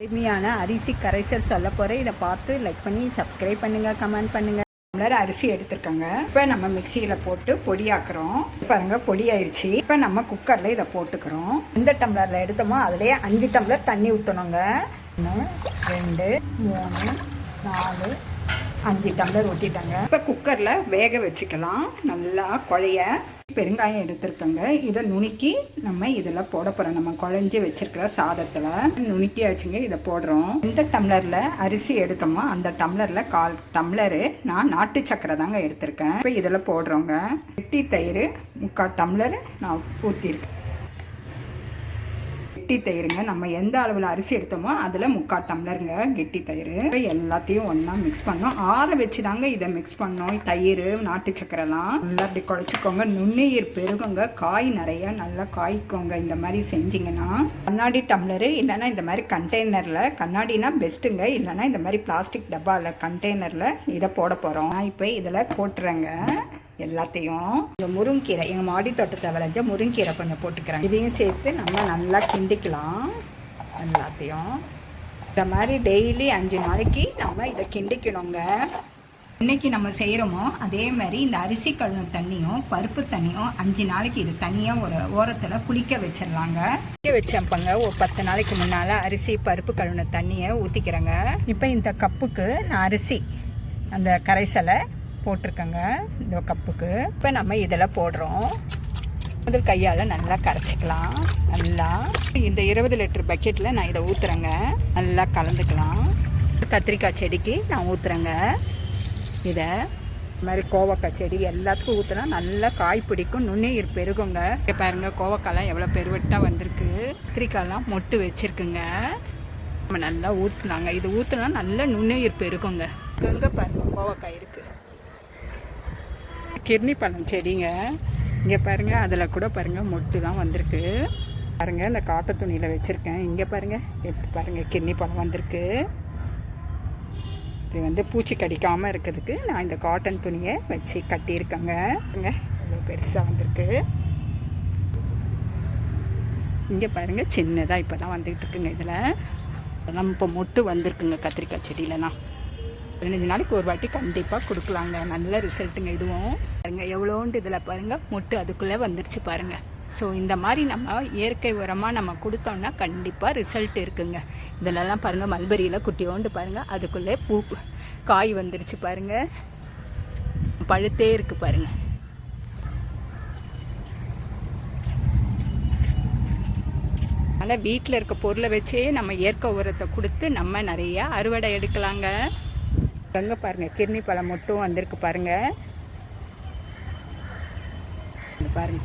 எளிமையான அரிசி கரைசல் சொல்ல போகிறேன் இதை பார்த்து லைக் பண்ணி சப்ஸ்கிரைப் பண்ணுங்கள் கமெண்ட் பண்ணுங்கள் டம்ளர் அரிசி எடுத்துருக்கோங்க. இப்போ நம்ம மிக்சியில் போட்டு பொடியாக்குறோம். பாருங்க பொடி ஆயிடுச்சு இப்போ நம்ம குக்கரில் இதை போட்டுக்கிறோம். எந்த டம்ளரில் எடுத்தோமோ அதுலேயே அஞ்சு டம்ளர் தண்ணி ஊற்றணுங்க ஒன்று ரெண்டு மூணு நாலு அஞ்சு டம்ளர் ஊற்றிட்டாங்க இப்போ குக்கரில் வேக வச்சுக்கலாம். நல்லா குழைய பெருங்காயம் எடுத்துருக்கோங்க. இதை நுணுக்கி நம்ம இதில் போட போகிறோம் நம்ம குழஞ்சி வச்சிருக்கிற சாதத்தில் நுணுக்கியாச்சுங்க. இதை போடுறோம். இந்த டம்ளரில் அரிசி எடுத்தோமோ அந்த டம்ளரில் கால் டம்ளரு நான் நாட்டு சக்கரை தாங்க எடுத்திருக்கேன். இப்போ இதில் போடுறோங்க. வெட்டி தயிர் முக்கால் டம்ளர் நான் ஊற்றிருக்கேன் கெட்டி தயிருங்க. நம்ம எந்த அளவில் அரிசி எடுத்தோமோ அதில் முக்கால் டம்ளருங்க கெட்டி தயிர். எல்லாத்தையும் ஒன்றா மிக்ஸ் பண்ணோம். ஆற வச்சு தாங்க இதை மிக்ஸ் பண்ணோம். தயிர் நாட்டு சக்கரைலாம் நல்லா அப்படி குழச்சிக்கோங்க. நுண்ணுயிர் பெருகுங்க. காய் நிறைய நல்லா காய்க்கோங்க. இந்த மாதிரி செஞ்சிங்கன்னா கண்ணாடி டம்ளரு இல்லைன்னா இந்த மாதிரி கண்டெய்னரில் கண்ணாடினா பெஸ்ட்டுங்க இல்லைன்னா இந்த மாதிரி பிளாஸ்டிக் டப்பாவில் கண்டெய்னரில் இதை போட போகிறோம் நான் இப்போ இதில் போட்டுறேங்க. எல்லாத்தையும் இந்த முருங்கீரை எங்கள் மாடி தோட்டத்தை விளைஞ்ச முருங்கீரை கொஞ்சம் போட்டுக்கிறேன் இதையும் சேர்த்து நம்ம நல்லா கிண்டிக்கலாம். எல்லாத்தையும். இந்த மாதிரி டெய்லி அஞ்சு நாளைக்கு நம்ம இதை கிண்டிக்கணுங்க. இன்னைக்கு நம்ம செய்கிறோமோ அதே மாதிரி இந்த அரிசி கழுவு தண்ணியும் பருப்பு தண்ணியும் அஞ்சு நாளைக்கு இது தனியாக ஒரு ஓரத்தில் குளிக்க வச்சிடலாங்க. குளிக்க வச்சப்பங்க ஒரு பத்து நாளைக்கு முன்னால் அரிசி பருப்பு கழுவின தண்ணியை ஊற்றிக்கிறேங்க இப்போ இந்த கப்புக்கு நான் அரிசி அந்த கரைசலை போட்டிருக்கேங்க இந்த கப்புக்கு. இப்போ நம்ம இதில் போடுறோம். முதல் கையால் நல்லா கரைச்சிக்கலாம். நல்லா. இந்த இருபது லிட்டர் பக்கெட்டில் நான் இதை ஊற்றுறேங்க நல்லா கலந்துக்கலாம். கத்திரிக்காய் செடிக்கு நான் ஊற்றுறேங்க இதை இது மாதிரி கோவக்காய் செடி எல்லாத்துக்கும் ஊற்றினா நல்லா காய் பிடிக்கும் நுண்ணுயிர் பெருகுங்க. இங்க பாருங்க கோவக்காய்லாம் எவ்வளோ பெருவெட்டாக வந்திருக்கு. கத்திரிக்காய்லாம் மொட்டு வச்சுருக்குங்க. நம்ம நல்லா ஊற்றுனாங்க இது ஊற்றுனா நல்லா நுண்ணுயிர் பெருகுங்க. இங்கே பாருங்க கோவக்காய் இருக்குது கிர்னி பழம் செடிங்க. இங்கே பாருங்கள் அதில் கூட பாருங்கள் மொட்டு தான் வந்திருக்கு. பாருங்கள் இந்த காட்டு துணியில் வச்சுருக்கேன். இங்கே பாருங்கள் எப்படி பாருங்கள் கிர்னி பழம் வந்திருக்கு. இது வந்து பூச்சி கடிக்காமல் இருக்கிறதுக்கு நான் இந்த காட்டன் துணியை வச்சு கட்டியிருக்கேங்க. பாருங்க இவ்வளோ பெருசாக வந்திருக்கு. இங்கே பாருங்கள் சின்னதாக இப்போ தான் வந்துக்கிட்டு இருக்குங்க இதில். நம்ம இப்போ மொட்டு வந்திருக்குங்க கத்திரிக்காய் செடியிலலாம். பதினஞ்சு நாளைக்கு ஒரு வாட்டி கண்டிப்பாக கொடுக்கலாங்க. நல்ல ரிசல்ட்டுங்க இதுவும். பாருங்க எவ்வளோண்டு இதில் பாருங்கள் முட்டு அதுக்குள்ளே வந்துருச்சு பாருங்கள் ஸோ இந்த மாதிரி நம்ம இயற்கை உரமாக நம்ம கொடுத்தோம்னா கண்டிப்பாக ரிசல்ட் இருக்குங்க. இதிலெல்லாம் பாருங்கள் மல்பரியில் குட்டியோண்டு பாருங்கள் அதுக்குள்ளே பூ காய் வந்துருச்சு பாருங்கள் பழுத்தே இருக்குது பாருங்கள் அதனால் வீட்டில் இருக்க பொருளை வச்சே நம்ம இயற்கை உரத்தை கொடுத்து நம்ம நிறையா அறுவடை எடுக்கலாங்க. அங்கே பாருங்க. கிர்னி பழம் மட்டும் வந்திருக்கு பாருங்க. பாருங்கள் பாருங்க.